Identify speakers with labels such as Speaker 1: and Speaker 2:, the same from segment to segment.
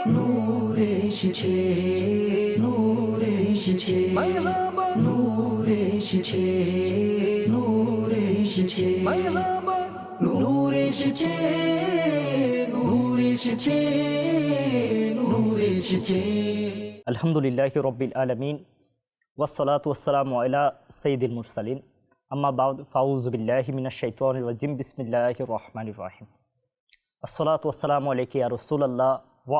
Speaker 1: নূর এসেছে নূর এসেছে নূর এসেছে নূর এসেছে নূর এসেছে নূর এসেছে নূর এসেছে
Speaker 2: আলহামদুলিল্লাহ রব্বিল আলমিন ওসলাত ওসালাম আলা সঈদুল মুরসালিন আম্মা বাউদ ফাউজবিল্লাহ মিনা শৈতান রাজিম বিসমিল্লাহ রহমান রাহিম আসসালাত ওসালাম আলাইকি ইয়া রসুলাল্লাহ ওয়া নবী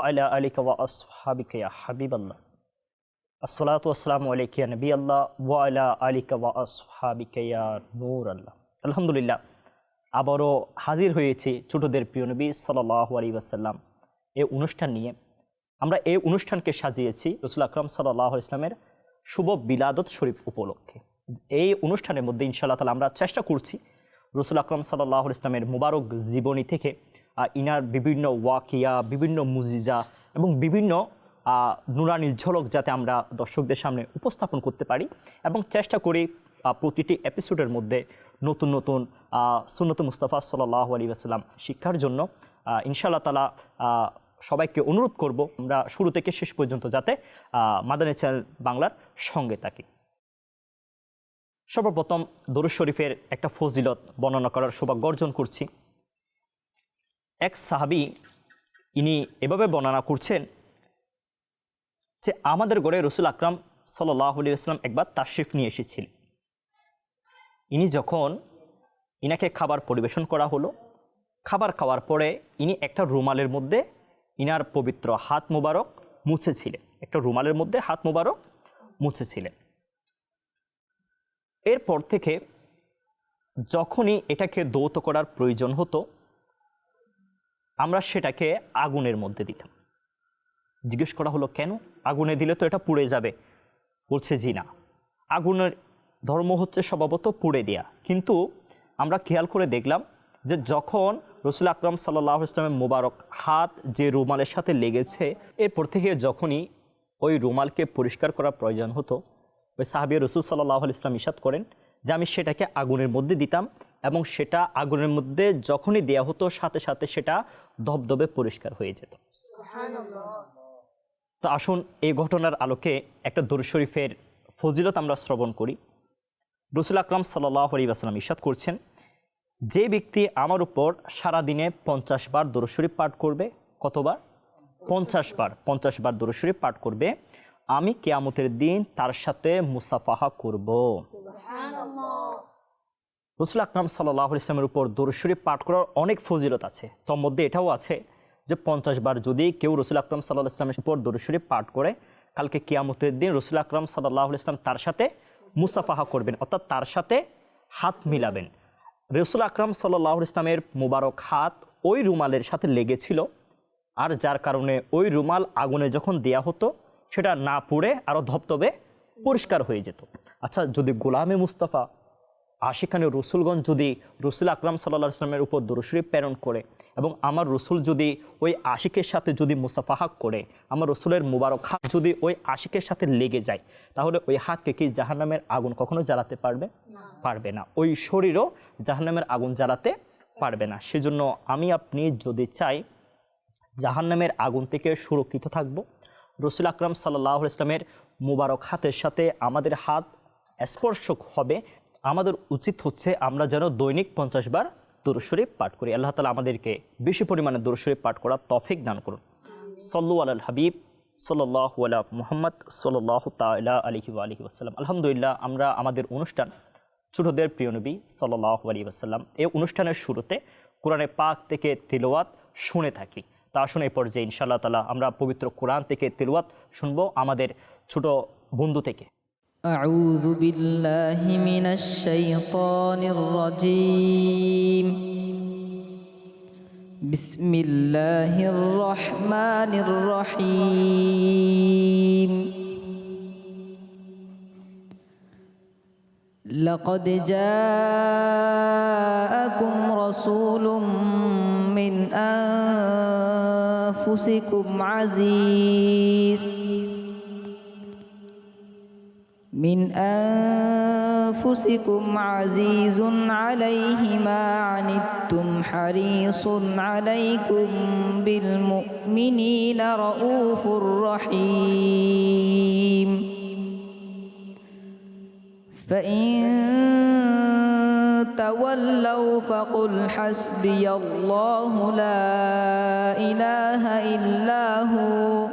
Speaker 2: আল্লাহ আল্লাহ আলহামদুলিল্লাহ, আবারও হাজির হয়েছি ছোটদের প্রিয় নবী সাল্লাহ আলী ওয়াসাল্লাম এই অনুষ্ঠান নিয়ে। আমরা এই অনুষ্ঠানকে সাজিয়েছি রসুল আকরম সাল্লাহ ইসলামের শুভ বিলাদত শরীফ উপলক্ষে। এই অনুষ্ঠানের মধ্যে ইনশাআল্লাহ তালা আমরা চেষ্টা করছি রসুল আকরম সাল্লাহ ইসলামের মুবারক জীবনী থেকে ইনার বিভিন্ন ওয়াকিয়া বিভিন্ন মুজিজা এবং বিভিন্ন নুরানির ঝলক যাতে আমরা দর্শকদের সামনে উপস্থাপন করতে পারি এবং চেষ্টা করি প্রতিটি এপিসোডের মধ্যে নতুন নতুন আহ, সুন্নত মুস্তাফা সাল্লাহ আলী আসাল্লাম শিক্ষার জন্য ইনশাআল্লাহ তালা সবাইকে অনুরোধ করব আমরা শুরু থেকে শেষ পর্যন্ত যাতে মাদানী চ্যানেল বাংলার সঙ্গে থাকি। সর্বপ্রথম দরুদ শরীফের একটা ফজিলত বর্ণনা করার সৌভাগ্য অর্জন করছি। এক সাহাবি ইনি এভাবে বর্ণনা করছেন যে আমাদের গড়ে রসুল আকরাম সাল্লাহ আলী আসলাম একবার তাশরিফ নিয়ে এসেছিলেন। ইনি যখন ইনাকে খাবার পরিবেশন করা হলো, খাবার খাওয়ার পরে ইনি একটা রুমালের মধ্যে ইনার পবিত্র হাত মোবারক মুছেছিলেন। একটা রুমালের মধ্যে হাত মোবারক মুছেছিলেন। এরপর থেকে যখনই এটাকে দৌত করার প্রয়োজন হতো আমরা সেটাকে আগুনের মধ্যে দিতাম। জিজ্ঞেস করা হলো, কেন? আগুনে দিলে তো এটা পুড়ে যাবে। বলছে, জি না। আগুনের ধর্ম হচ্ছে স্বভাবত পুড়ে দেয়া। কিন্তু আমরা খেয়াল করে দেখলাম যে যখন রসুল আকরম সাল্লাহ ইসলামের মোবারক হাত যে রুমালের সাথে লেগেছে, এরপর থেকে যখনই ওই রুমালকে পরিষ্কার করার প্রয়োজন হতো ওই সাহাবিয়া রসুল সাল্লাহ ইসলাম ইসাদ করেন যে আমি সেটাকে আগুনের মধ্যে দিতাম এবং সেটা আগুনের মধ্যে যখনই দেয়া হতো সাথে সাথে সেটা ধবধবে পরিষ্কার হয়ে যেত। তো আসুন এই ঘটনার আলোকে একটা শরীফের ফজিলত আমরা শ্রবণ করি। রসুল আকরাম সাল্লাহ আলী আসলাম ইসাদ করছেন যে ব্যক্তি আমার উপর সারাদিনে পঞ্চাশ বার শরীফ পাঠ করবে কতবার? পঞ্চাশ বার পঞ্চাশ বার শরীফ পাঠ করবে আমি কেয়ামতের দিন তার সাথে মুসাফাহা করব। রসুল আকরাম সাল্লাহ ইসলামের উপর দরুদ পাঠ করার অনেক ফজিলত আছে। তোর মধ্যে এটাও আছে যে পঞ্চাশ বার যদি কেউ রসুল আকরাম সাল্লাহ ইসলামের উপর দরুদ পাঠ করে কালকে কেয়ামতের দিন রসুল আকরাম সাল্লাহ ইসলাম তার সাথে মুসাফাহা করবেন অর্থাৎ তার সাথে হাত মিলাবেন। রসুল আকরাম সাল্লাহ ইসলামের মুবারক হাত ওই রুমালের সাথে লেগেছিল আর যার কারণে ওই রুমাল আগুনে যখন দেয়া হতো সেটা না পুড়ে আরও ধপধবে পরিষ্কার হয়ে যেত। আচ্ছা যদি গোলামে মুস্তাফা আশিখানে রসুলগঞ্জ যদি রসুল আকরাম সাল্লাহ ইসলামের উপর দরুশরী প্রেরণ করে এবং আমার রসুল যদি ওই আশিকের সাথে যদি মুসাফাহাক করে আমার রসুলের মুবারক হাত যদি ওই আশিকের সাথে লেগে যায় তাহলে ওই হাতকে কি জাহান্নামের আগুন কখনো জ্বালাতে পারবে? পারবে না। ওই শরীরও জাহান্নামের আগুন জ্বালাতে পারবে না। সেজন্য আমি আপনি যদি চাই জাহান্নামের আগুন থেকে সুরক্ষিত থাকব। রসুল আকরাম সাল্লাহ ইসলামের মুবারক হাতের সাথে আমাদের হাত স্পর্শক হবে, আমাদের উচিত হচ্ছে আমরা যেন দৈনিক পঞ্চাশ বার দরশরীফ পাঠ করি। আল্লাহ তালা আমাদেরকে বেশি পরিমাণে দরশরীফ পাঠ করার তফিক দান করুন। সল্লু আল হাবিব সাল্লাহ আলা মোহাম্মদ সাল্লাহ তাল্লাহ আলহি আলহি আসাল্লাম আলহামদুলিল্লাহ, আমরা আমাদের অনুষ্ঠান ছোটদের প্রিয় নবী সাল্লাহ আলী আসাল্লাম এই অনুষ্ঠানের শুরুতে কোরআনে পাক থেকে তিলওয়াত শুনে থাকি। তা আসুন এই পর্যায়ে ইনশাআল্লাহ তালা আমরা পবিত্র কোরআন থেকে তিলওয়াত শুনবো আমাদের ছোট বন্ধু থেকে
Speaker 3: أعوذ بالله من الشيطان الرجيم بسم الله الرحمن الرحيم لقد جاءكم رسول من أنفسكم عزيز. من أنفسكم عزيز عليه ما عنتم حريص عليكم بالمؤمنين رؤوف رحيم. فإن تولوا فقل حسبي الله لا إله إلا هو.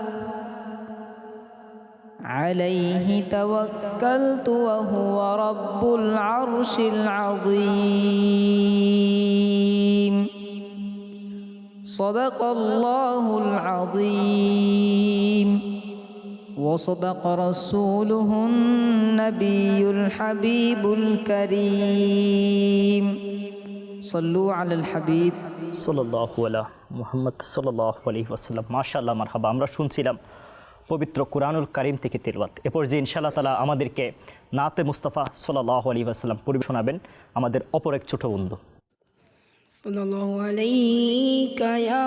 Speaker 3: عليه توكلت وهو رب العرش العظيم. صدق الله العظيم. وصدق رسوله النبي الحبيب الكريم صلوا على الحبيب
Speaker 2: সাল্লাহ আলা মোহাম্মদ সাল্লাহ আলহি ওসাল্লাম মাশাল্লাহ মারহাবা আমরা শুনছিলাম পবিত্র কোরআনুল কারিম থেকে তেলবাত এরপর যে ইনশাআল্লাহ তালা আমাদেরকে নাতে মুস্তাফা সাল্লাহ আলী ওয়াসাল্লাম পরিবেশ শোনাবেন আমাদের অপর এক ছোট বন্ধু
Speaker 4: صلى الله عليك يا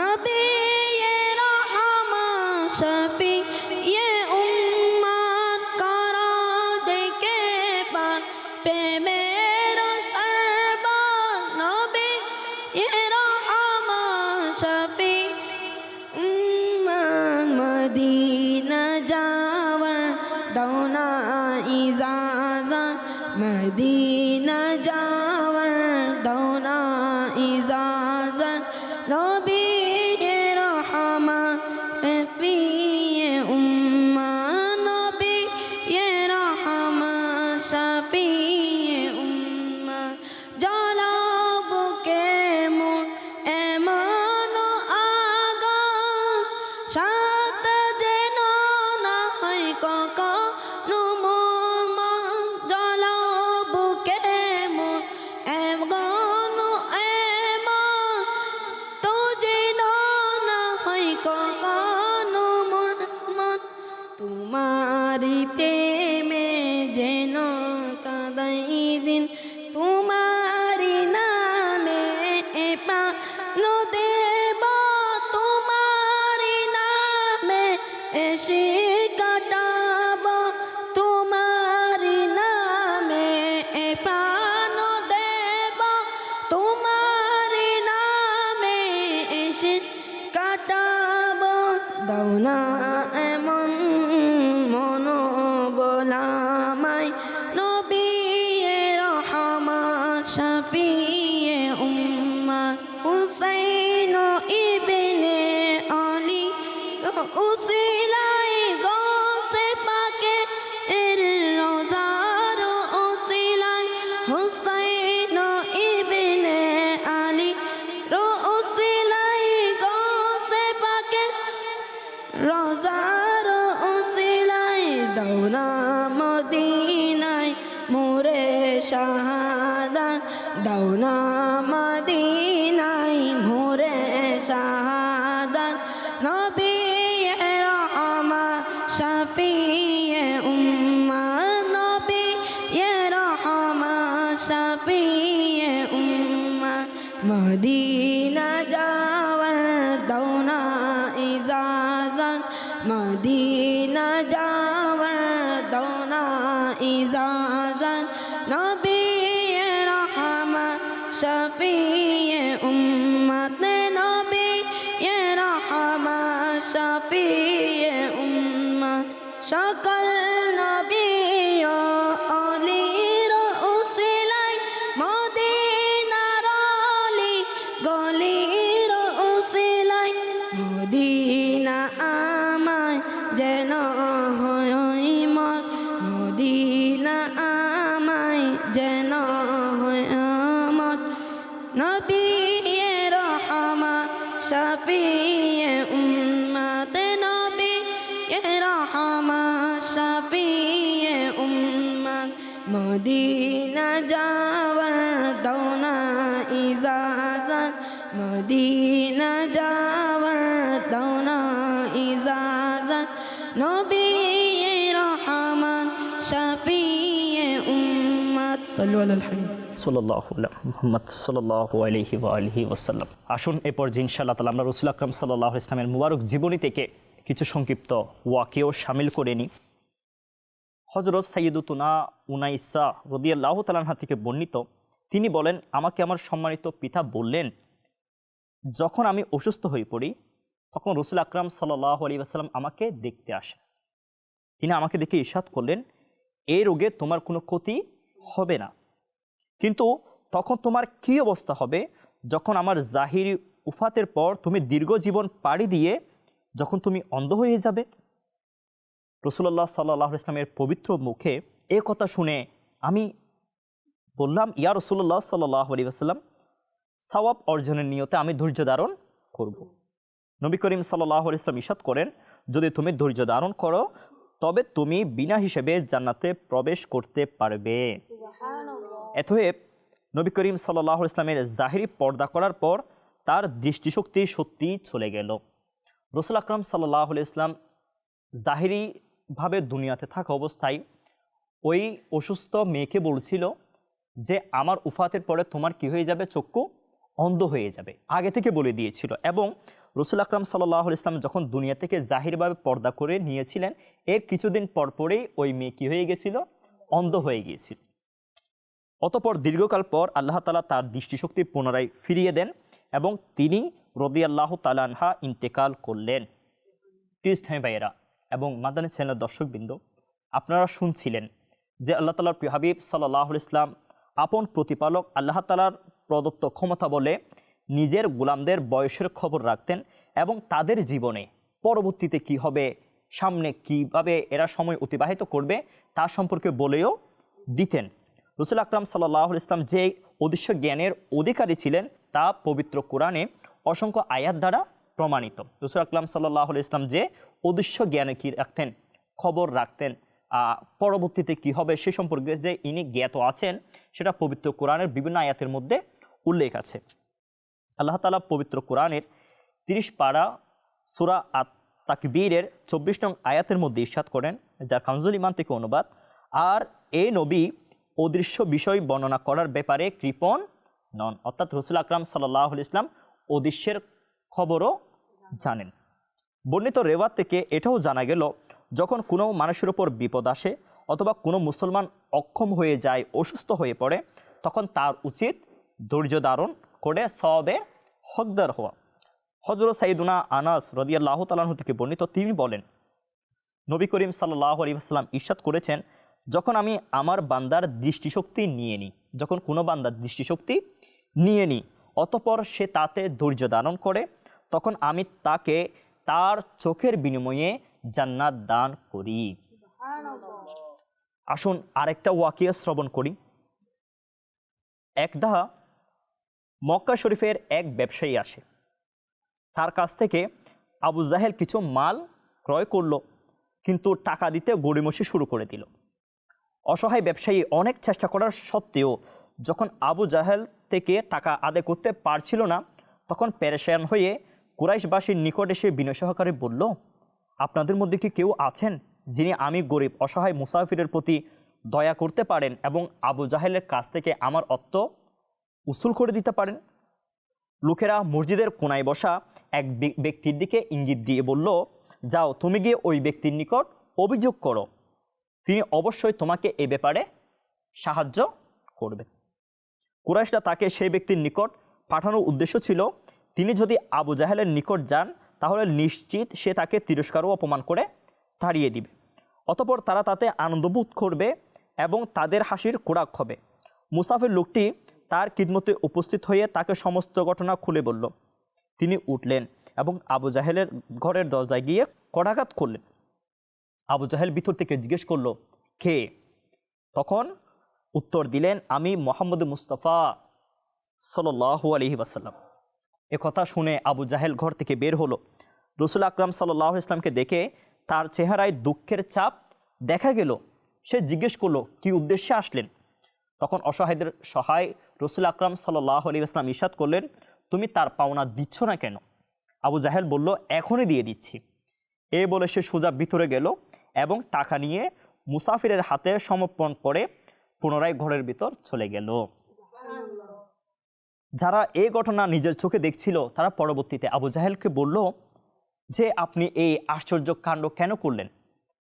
Speaker 4: নবী 三 শাফিয়ে উম্মা মদিনা
Speaker 2: Jen. আসুন এ পর্যায়ে ইনশাআল্লাহ তালা আমরা রসুল আকরম সাল্লাহ ইসলামের মুবারক জীবনী থেকে কিছু সংক্ষিপ্ত ওয়াকেও সামিল করে নিই। হজরত সৈয়দুতুনা উনাইসা রদিয়াল্লাহ তালানহা থেকে বর্ণিত, তিনি বলেন, আমাকে আমার সম্মানিত পিতা বললেন, যখন আমি অসুস্থ হয়ে পড়ি, তখন রসুল আকরাম সাল্লাহ আলী আসাল্লাম আমাকে দেখতে আসেন। তিনি আমাকে দেখে ইশাদ করলেন এই রোগে তোমার কোনো ক্ষতি হবে না। কিন্তু তখন তোমার কি অবস্থা হবে যখন আমার জাহিরি উফাতের পর তুমি দীর্ঘ জীবন পাড়ি দিয়ে যখন তুমি অন্ধ হয়ে যাবে রসুল্লাহ সাল্লাহ ইসলামের পবিত্র মুখে এ কথা শুনে আমি বললাম, ইয়া রসুল্লাহ সাল্লাহ আলী আসাল্লাম সওয়াব অর্জনের নিয়তে আমি ধৈর্য ধারণ করব। নবী করিম সাল্লাহ ইসলাম ইসাদ করেন, যদি তুমি ধৈর্য ধারণ করো তবে তুমি বিনা হিসেবে জান্নাতে প্রবেশ করতে পারবে। এতএ নবী করিম সাল্লাহ ইসলামের জাহিরি পর্দা করার পর তার দৃষ্টিশক্তি সত্যি চলে গেল। রসুল আকরম সাল্লাহ ইসলাম জাহিরিভাবে দুনিয়াতে থাকা অবস্থায় ওই অসুস্থ মেয়েকে বলছিল যে আমার উফাতের পরে তোমার কি হয়ে যাবে? চক্ষু অন্ধ হয়ে যাবে। আগে থেকে বলে দিয়েছিল। এবং রসুল আকরাম সাল্লাহ ইসলাম যখন দুনিয়া থেকে জাহিরভাবে পর্দা করে নিয়েছিলেন এর কিছুদিন পর পরেই ওই মেয়ে কি হয়ে গেছিল? অন্ধ হয়ে গিয়েছিল। অতপর দীর্ঘকাল পর আল্লাহ তালা তার দৃষ্টিশক্তি পুনরায় ফিরিয়ে দেন এবং তিনি রদি আল্লাহ তালানহা ইন্তেকাল করলেন। টিস্থামী ভাইয়েরা এবং মাদানী চ্যানেলের দর্শকবৃন্দ, আপনারা শুনছিলেন যে আল্লাহ তালার প্রিয় হাবিব সাল্লাহ ইসলাম আপন প্রতিপালক আল্লাহ তালার প্রদত্ত ক্ষমতা বলে নিজের গোলামদের বয়সের খবর রাখতেন এবং তাদের জীবনে পরবর্তীতে কি হবে সামনে কীভাবে এরা সময় অতিবাহিত করবে তা সম্পর্কে বলেও দিতেন। রসুল আকরাম সাল্লাহ ইসলাম যে অদৃশ্য জ্ঞানের অধিকারী ছিলেন, তা পবিত্র কোরআনে অসংখ্য আয়াত দ্বারা প্রমাণিত। রসুল আকরাম সাল্লাহ ইসলাম যে অদৃশ্য জ্ঞানে কি রাখতেন, খবর রাখতেন পরবর্তীতে কি হবে সে সম্পর্কে যে ইনি জ্ঞাত আছেন, সেটা পবিত্র কোরআনের বিভিন্ন আয়াতের মধ্যে উল্লেখ আছে। আল্লাহ তালা পবিত্র কোরআনের তিরিশ পাড়া সুরা আত তাকবীরের চব্বিশ নং আয়াতের মধ্যে ইরশাদ করেন, যা কামজুল ইমান থেকে অনুবাদ। আর এই নবী অদৃশ্য বিষয় বর্ণনা করার ব্যাপারে কৃপণ নন। অর্থাৎ রসুল আকরাম সাল্লাহ ইসলাম অদৃশ্যের খবরও জানেন। বর্ণিত রেওয়াত থেকে এটাও জানা গেল, যখন কোনো মানুষের ওপর বিপদ আসে অথবা কোনো মুসলমান অক্ষম হয়ে যায়, অসুস্থ হয়ে পড়ে, তখন তার উচিত ধৈর্য ধারণ করে সবে হকদার হওয়া। হজরত সাইদুনা আনাস রদিয়াল্লাহ তালাহ থেকে বর্ণিত তিনি বলেন নবী করিম সাল্লাহ আলিবাসাল্লাম ইরশাদ করেছেন যখন আমি আমার বান্দার দৃষ্টিশক্তি নিয়ে নিই যখন কোনো বান্দার দৃষ্টিশক্তি নিয়ে নিই অতপর সে তাতে ধৈর্য ধারণ করে তখন আমি তাকে তার চোখের বিনিময়ে জান্নাত দান করি। আসুন আরেকটা ওয়াকিয়া শ্রবণ করি। একদা মক্কা শরীফের এক ব্যবসায়ী আসে। তার কাছ থেকে আবু জাহেল কিছু মাল ক্রয় করল, কিন্তু টাকা দিতে গড়িমসি শুরু করে দিল। অসহায় ব্যবসায়ী অনেক চেষ্টা করার সত্ত্বেও যখন আবু জাহেল থেকে টাকা আদায় করতে পারছিল না, তখন প্যারেশান হয়ে কুরাইশবাসীর নিকট এসে বিনয় সহকারে বলল, আপনাদের মধ্যে কি কেউ আছেন যিনি আমি গরিব, অসহায় মুসাফিরের প্রতি দয়া করতে পারেন এবং আবু জাহেলের কাছ থেকে আমার অর্থ উসুল করে দিতে পারেন? লোকেরা মসজিদের কোনায় বসা এক ব্যক্তির দিকে ইঙ্গিত দিয়ে বলল, যাও, তুমি গিয়ে ওই ব্যক্তির নিকট অভিযোগ করো। তিনি অবশ্যই তোমাকে এ ব্যাপারে সাহায্য করবেন কুরাইশরা তাকে সেই ব্যক্তির নিকট পাঠানোর উদ্দেশ্য ছিল, তিনি যদি আবু জাহেলের নিকট যান, তাহলে নিশ্চিত সে তাকে তিরস্কার ও অপমান করে তাড়িয়ে দিবে। অতপর তারা তাতে আনন্দবোধ করবে এবং তাদের হাসির কোড়াক হবে। মুসাফির লোকটি তার কিদমতে উপস্থিত হয়ে তাকে সমস্ত ঘটনা খুলে বলল। তিনি উঠলেন এবং আবু জাহেলের ঘরের দরজায় গিয়ে কড়াঘাত করলেন। আবু জাহেল ভিতর থেকে জিজ্ঞেস করল, কে? তখন উত্তর দিলেন, আমি মোহাম্মদ মুস্তফা সাল্লাহ আলহি ওয়াসাল্লাম। এ কথা শুনে আবু জাহেল ঘর থেকে বের হলো। রসুল আকরাম সাল্লাহ ইসলামকে দেখে তার চেহারায় দুঃখের চাপ দেখা গেল। সে জিজ্ঞেস করল, কি উদ্দেশ্যে আসলেন? তখন অসহায়দের সহায় রসুল আকরাম সাল্লাহ আলী ইসলাম ইশাদ করলেন, তুমি তার পাওনা দিচ্ছ না কেন? আবু জাহেল বলল, এখনই দিয়ে দিচ্ছি। এ বলে সে সোজা ভিতরে গেল এবং টাকা নিয়ে মুসাফিরের হাতে সমর্পণ করে পুনরায় ঘরের ভিতর চলে গেল। যারা এই ঘটনা নিজের চোখে দেখছিল, তারা পরবর্তীতে আবু জাহেলকে বলল, যে আপনি এই আশ্চর্য কাণ্ড কেন করলেন?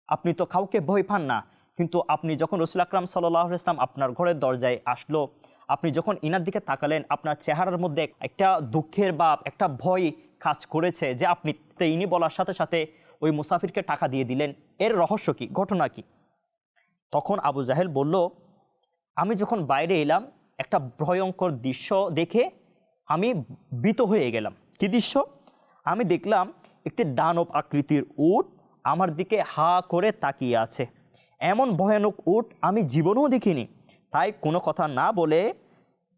Speaker 2: আপনি তো কাউকে ভয় পান না, কিন্তু আপনি যখন রসুল আকরাম সাল্লাহ ইসলাম আপনার ঘরের দরজায় আসলো আপনি যখন ইনার দিকে তাকালেন, আপনার চেহারার মধ্যে একটা দুঃখের বা একটা ভয় কাজ করেছে যে আপনি ইনি বলার সাথে সাথে ওই মুসাফিরকে টাকা দিয়ে দিলেন। এর রহস্য কি? ঘটনা কি? তখন আবু জাহেল বলল, আমি যখন বাইরে এলাম, একটা ভয়ঙ্কর দৃশ্য দেখে আমি ভীত হয়ে গেলাম। কি দৃশ্য? আমি দেখলাম একটি দানব আকৃতির উট আমার দিকে হা করে তাকিয়ে আছে। এমন ভয়ানক উট আমি জীবনেও দেখিনি। তাই কোনো কথা না বলে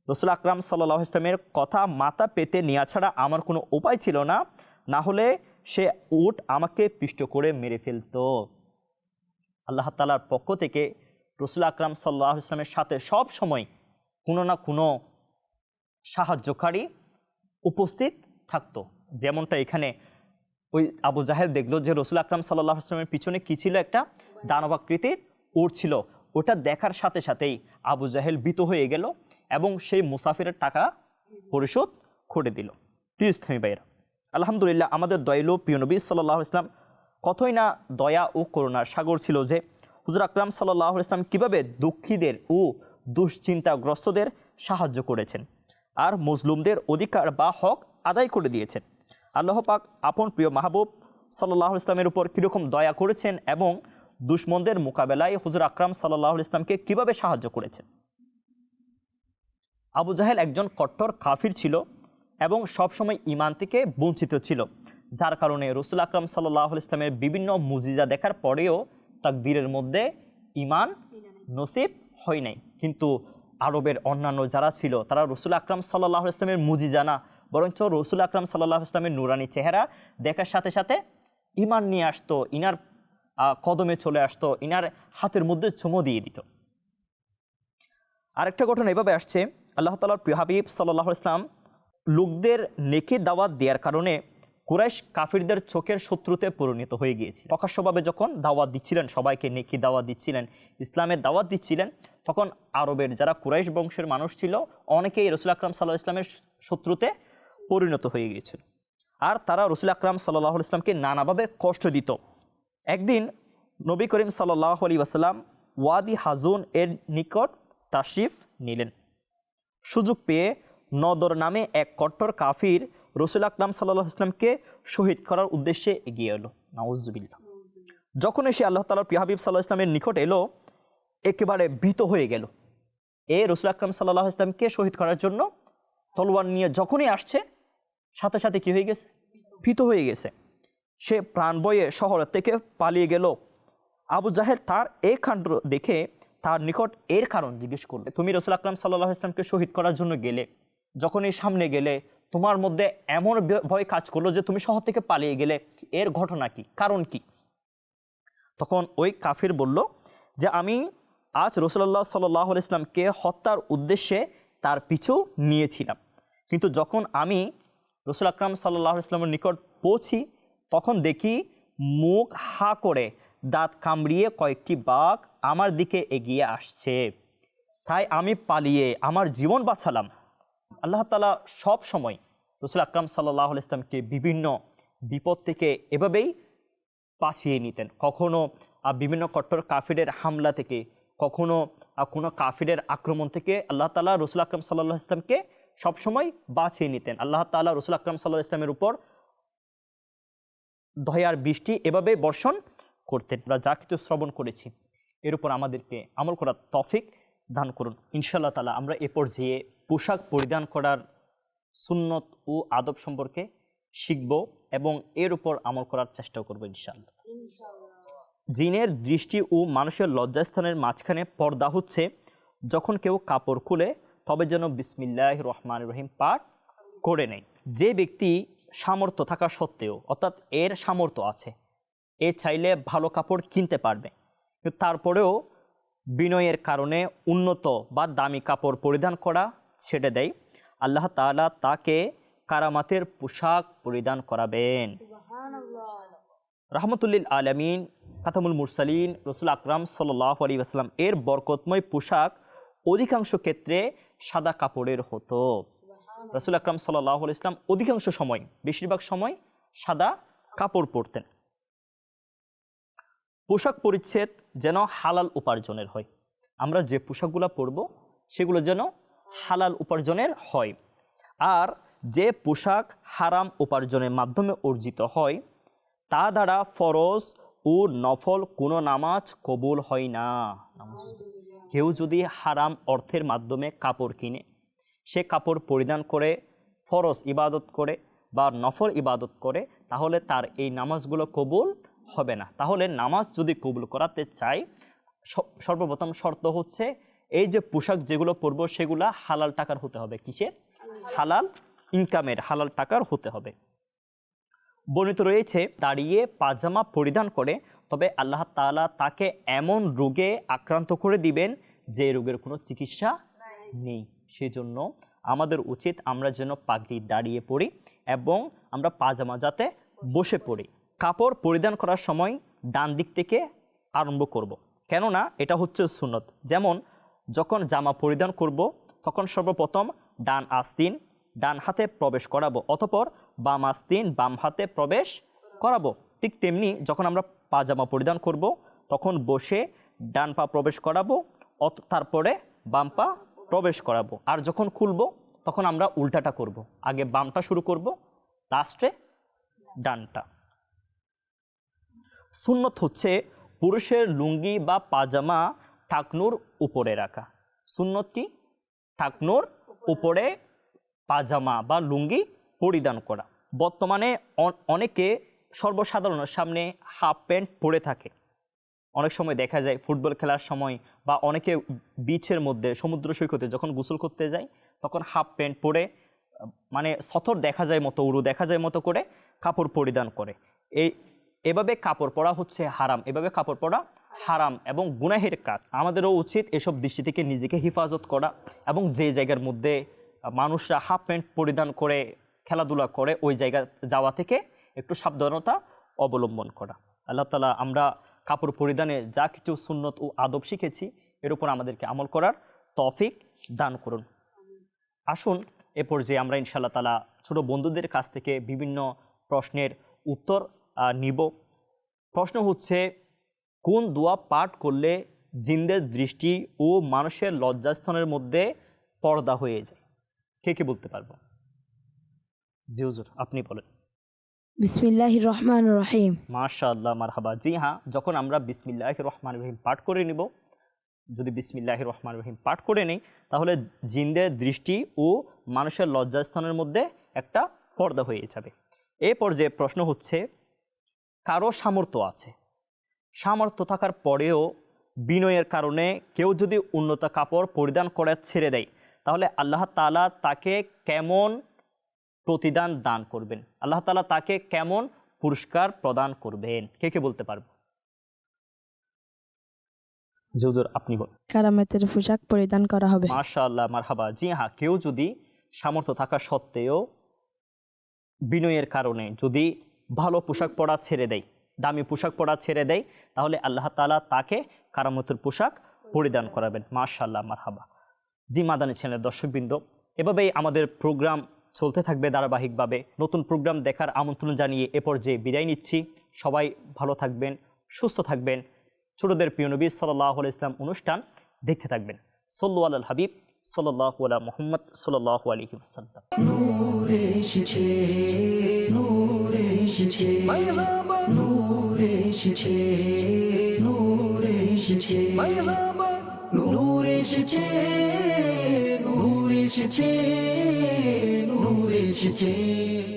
Speaker 2: রসুল আকরাম সাল্লাহ ইসলামের কথা মাথা পেতে নেওয়া ছাড়া আমার কোনো উপায় ছিল না। না হলে সে উট আমাকে পিষ্ট করে মেরে ফেলতো। আল্লাহ তালার পক্ষ থেকে রসুল আকরাম সাল্লাহ ইসলামের সাথে সব সময় কোনো না কোনো সাহায্যকারী উপস্থিত থাকতো। যেমনটা এখানে ওই আবু জাহেদ দেখল যে রসুল আকরাম সাল্লাহ আসলামের পিছনে কী ছিল একটা দানবাকৃতির উট ছিল। ওটা দেখার সাথে সাথেই আবু জাহেল ভীত হয়ে গেল এবং সেই মুসাফিরের টাকা পরিশোধ করে দিল। প্লিজ থামি ভাইয়েরা, আলহামদুলিল্লাহ আমাদের দয়ালু প্রিয় নবী সাল্লাহ ইসলাম কতই না দয়া ও করুণার সাগর ছিল যে হুজুর আকরাম সাল্লাহ ইসলাম কীভাবে দুঃখীদের ও দুশ্চিন্তাগ্রস্তদের সাহায্য করেছেন আর মুসলুমদের অধিকার বা হক আদায় করে দিয়েছেন। আল্লাহ পাক আপন প্রিয় মাহবুব সাল্লাহ ইসলামের উপর কীরকম দয়া করেছেন এবং দুশ্মনদের মোকাবেলায় হুজুর আকরাম সাল্লাহ ইসলামকে কীভাবে সাহায্য করেছেন? আবু জাহেল একজন কট্টর কাফির ছিল এবং সবসময় ইমান থেকে বঞ্চিত ছিল, যার কারণে রসুল আকরাম সাল্লাহ ইসলামের বিভিন্ন মুজিজা দেখার পরেও তাকবীরের মধ্যে ইমান নসিব হয় নাই। কিন্তু আরবের অন্যান্য যারা ছিল, তারা রসুল আকরাম সাল্লাহ ইসলামের মুজিজা না, বরঞ্চ রসুল আকরাম সাল্লাহ ইসলামের নুরানি চেহারা দেখার সাথে সাথে ইমান নিয়ে আসতো, ইনার কদমে চলে আসতো। ইনার হাতের মধ্যে চুমো দিয়ে দিত। আরেকটা ঘটনা এভাবে আসছে। আল্লাহ তালার প্রিয় হাবিব সাল্লাহ ইসলাম লোকদের নেকি দাওয়াত দেওয়ার কারণে কুরাইশ কাফিরদের চোখের শত্রুতে পরিণত হয়ে গিয়েছিল। প্রকাশ্যভাবে যখন দাওয়াত দিচ্ছিলেন, সবাইকে নেকি দাওয়াত দিচ্ছিলেন ইসলামের দাওয়াত দিচ্ছিলেন, তখন আরবের যারা কুরাইশ বংশের মানুষ ছিল, অনেকেই রসুল আকরাম সাল্লাহ ইসলামের শত্রুতে পরিণত হয়ে গিয়েছিল। আর তারা রসুল আকরাম সাল্লাহ ইসলামকে নানাভাবে কষ্ট দিত। একদিন নবী করিম সাল্লাহ আলী ওয়াসাল্লাম ওয়াদি হাজুন এর নিকট তাশরিফ নিলেন। সুযোগ পেয়ে নদর নামে এক কট্টর কাফির রসুল আকরাম সাল্লাহ ইসলামকে শহীদ করার উদ্দেশ্যে এগিয়ে এলো। নাউজুবিল্লা যখন এসে আল্লাহ তালার পিহাবিব সাল্লাহ ইসলামের নিকট এলো, একেবারে ভীত হয়ে গেল। এ রসুল আকরাম সাল্লাহ ইসলামকে শহীদ করার জন্য তলোয়ার নিয়ে যখনই আসছে, সাথে সাথে কি হয়ে গেছে? ভীত হয়ে গেছে। সে প্রাণ বয়ে শহর থেকে পালিয়ে গেল। আবু জাহেদ তার এই কাণ্ড দেখে তার নিকট এর কারণ জিজ্ঞেস করলে, তুমি রসুল আকরাম সাল্লাহ ইসলামকে শহীদ করার জন্য গেলে যখন এই সামনে গেলে, তোমার মধ্যে এমন ভয় কাজ করল যে তুমি শহর থেকে পালিয়ে গেলে, এর ঘটনা কি? কারণ কি? তখন ওই কাফির বলল, যে আমি আজ রসুল্লাহ সাল্লাহ ইসলামকে হত্যার উদ্দেশ্যে তার পিছু নিয়েছিলাম। কিন্তু যখন আমি রসুল আকরাম সাল্লাহ ইসলামের নিকট পৌঁছি তখন দেখি মুখ হা করে দাঁত কামড়িয়ে কয়েকটি বাঘ আমার দিকে এগিয়ে আসছে। তাই আমি পালিয়ে আমার জীবন বাঁচালাম। আল্লাহ তালা সব সময় রসুল আকরাম সাল্লাহ ইসলামকে বিভিন্ন বিপদ থেকে এভাবেই বাঁচিয়ে নিতেন। কখনো বিভিন্ন কট্টর কাফিরের হামলা থেকে, কখনো কোনো কাফিরের আক্রমণ থেকে আল্লাহ তালা রসুল আকরাম সাল্লাহ ইসলামকে সবসময় বাঁচিয়ে নিতেন। আল্লাহ তালা রসুল আকরাম সাল্লাহ ইসলামের উপর দয়ার বৃষ্টি এভাবে বর্ষণ করতেন আমরা যা কিছু শ্রবণ করেছি এর উপর আমাদেরকে আমল করার তফিক দান করুন। ইনশাল্লাহ তালা আমরা এ পর্যায়ে পোশাক পরিধান করার সুন্নত ও আদব সম্পর্কে শিখব এবং এর উপর আমল করার চেষ্টা করব ইনশাআল্লাহ। জিনের দৃষ্টি ও মানুষের লজ্জাস্থানের মাঝখানে পর্দা হচ্ছে যখন কেউ কাপড় খুলে তবে যেন বিসমিল্লাহ রহমান রহিম পাঠ করে নেয়। যে ব্যক্তি সামর্থ্য থাকা সত্ত্বেও অর্থাৎ এর সামর্থ্য আছে। এ চাইলে ভালো কাপড় কিনতে পারবে। কিন্তু তারপরেও বিনয়ের কারণে উন্নত বা দামি কাপড় পরিধান করা ছেড়ে দেয়। আল্লাহ তাআলা তাকে কারামাতের পোশাক পরিধান করাবেন। রহমতুল্লিল আলমিন কাতামুল মুরসালিন রসুল আকরাম সাল্লাহ আলী আসলাম এর বরকতময় পোশাক অধিকাংশ ক্ষেত্রে সাদা কাপড়ের হতো। রসুল আকরাম সাল্লাহ ইসলাম অধিকাংশ সময় বেশিরভাগ সময় সাদা কাপড় পরতেন। পোশাক পরিচ্ছেদ যেন হালাল উপার্জনের হয়। আমরা যে পোশাকগুলো পরব সেগুলো যেন হালাল উপার্জনের হয়। আর যে পোশাক হারাম উপার্জনের মাধ্যমে অর্জিত হয় তা দ্বারা ফরজ ও নফল কোনো নামাজ কবুল হয় না। কেউ যদি হারাম অর্থের মাধ্যমে কাপড় কিনে সে কাপড় পরিধান করে ফরজ ইবাদত করে বা নফর ইবাদত করে তাহলে তার এই নামাজগুলো কবুল হবে না। তাহলে নামাজ যদি কবুল করাতে চাই স- সর্বপ্রথম শর্ত হচ্ছে এই যে পোশাক যেগুলো পরবো সেগুলা হালাল টাকার হতে হবে। কিসের? হালাল ইনকামের হালাল টাকার হতে হবে। বর্ণিত রয়েছে দাঁড়িয়ে পাজামা পরিধান করে তবে আল্লাহ তাআলা তাকে এমন রোগে আক্রান্ত করে দিবেন যে রোগের কোনো চিকিৎসা নেই। সেজন্য আমাদের উচিত আমরা যেন পাগড়ি দাঁড়িয়ে পড়ি এবং আমরা পাজামা যাতে বসে পড়ি। কাপড় পরিধান করার সময় ডান দিক থেকে আরম্ভ করব। কেননা এটা হচ্ছে সুন্নত। যেমন যখন জামা পরিধান করব, তখন সর্বপ্রথম ডান আস্তিন ডান হাতে প্রবেশ করাবো অতপর বাম আস্তিন বাম হাতে প্রবেশ করাবো। ঠিক তেমনি যখন আমরা পাজামা পরিধান করব, তখন বসে ডান পা প্রবেশ করাবো তারপরে বাম পা প্রবেশ করাবো। আর যখন খুলবো, তখন আমরা উল্টাটা করব। আগে বামটা শুরু করব লাস্টে ডানটা। সুন্নত হচ্ছে পুরুষের লুঙ্গি বা পাজামা টাকনুর উপরে রাখা। সুন্নত কি? টাকনুর উপরে পাজামা বা লুঙ্গি পরিধান করা। বর্তমানে অনেকে সর্বসাধারণের সামনে হাফ প্যান্ট পরে থাকে। অনেক সময় দেখা যায় ফুটবল খেলার সময় বা অনেকে বিচের মধ্যে, সমুদ্র সৈকতে যখন গোসল করতে যায়, তখন হাফ প্যান্ট পরে মানে সথর দেখা যায় মতো উড়ু দেখা যায় মতো করে কাপড় পরিধান করে। এই, এভাবে কাপড় পরা হচ্ছে হারাম, এভাবে কাপড় পরা হারাম এবং গুনাহের কাজ। আমাদেরও উচিত এসব দৃষ্টি থেকে নিজেকে হেফাজত করা এবং যে জায়গার মধ্যে মানুষরা হাফ প্যান্ট পরিধান করে, খেলাধুলা করে, ওই জায়গা যাওয়া থেকে একটু সাবধানতা অবলম্বন করা। আল্লাহ তালা আমরা কাপড় পরিধানে যা কিছু সুন্নত ও আদব শিখেছি, এর উপর আমাদেরকে আমল করার তফিক দান করুন। আসুন, এ পর্যায়ে আমরা ইনশাল্লাহ তালা ছোট বন্ধুদের কাছ থেকে বিভিন্ন প্রশ্নের উত্তর নিব। প্রশ্ন হচ্ছে, কোন দোয়া পাঠ করলে জিন্দের দৃষ্টি ও মানুষের লজ্জাস্থানের মধ্যে পর্দা হয়ে যায়? কে কে বলতে পারব? জি হুজুর, আপনি বলেন।
Speaker 4: বিসমিল্লাহ রহমান রহিম।
Speaker 2: মাশা আল্লাহ মারহাবা। জি হ্যাঁ যখন আমরা বিসমিল্লাহ রহমান রহিম পাঠ করে নিব, যদি বিসমিল্লাহ রহমান রহিম পাঠ করে নিই, তাহলে জিন্দের দৃষ্টি ও মানুষের লজ্জাস্থানের মধ্যে একটা পর্দা হয়ে যাবে। এ পর্যায়ে প্রশ্ন হচ্ছে, কারও সামর্থ্য আছে? সামর্থ্য থাকার পরেও বিনয়ের কারণে কেউ যদি উন্নত কাপড় পরিধান করে ছেড়ে দেয়, তাহলে আল্লাহ তাআলা তাকে কেমন প্রতিদান দান করবেন। আল্লাহ তাআলা তাকে কেমন পুরস্কার প্রদান করবেন? কে কে বলতে পারব? জি আপনি বল।
Speaker 5: কারামেতের পোশাক পরিধান করা হবে।
Speaker 2: মারহাবা। জি হ্যাঁ কেউ যদি সামর্থ্য থাকা সত্ত্বেও বিনয়ের কারণে যদি ভালো পোশাক পরা ছেড়ে দেয় দামি পোশাক পরা ছেড়ে দেয় তাহলে আল্লাহ তাআলা তাকে কারামতের পোশাক পরিধান করাবেন। মাশাল্লাহ মারহাবা। জি মাদানী চ্যানেলের দর্শকবৃন্দ এভাবেই আমাদের প্রোগ্রাম চলতে থাকবে ধারাবাহিকভাবে। নতুন প্রোগ্রাম দেখার আমন্ত্রণ জানিয়ে এ পর্যায়ে বিদায় নিচ্ছি। সবাই ভালো থাকবেন সুস্থ থাকবেন। ছোটদের প্রিয় নবী সাল্লাহ ইসলাম অনুষ্ঠান দেখতে থাকবেন। সল্লু আল হাবিব সাল্লাহ আলা মোহাম্মদ সাল্লাহ আলহি ওসাল্লাম
Speaker 1: নূর এসেছে নূর এসেছে। নূর এসেছে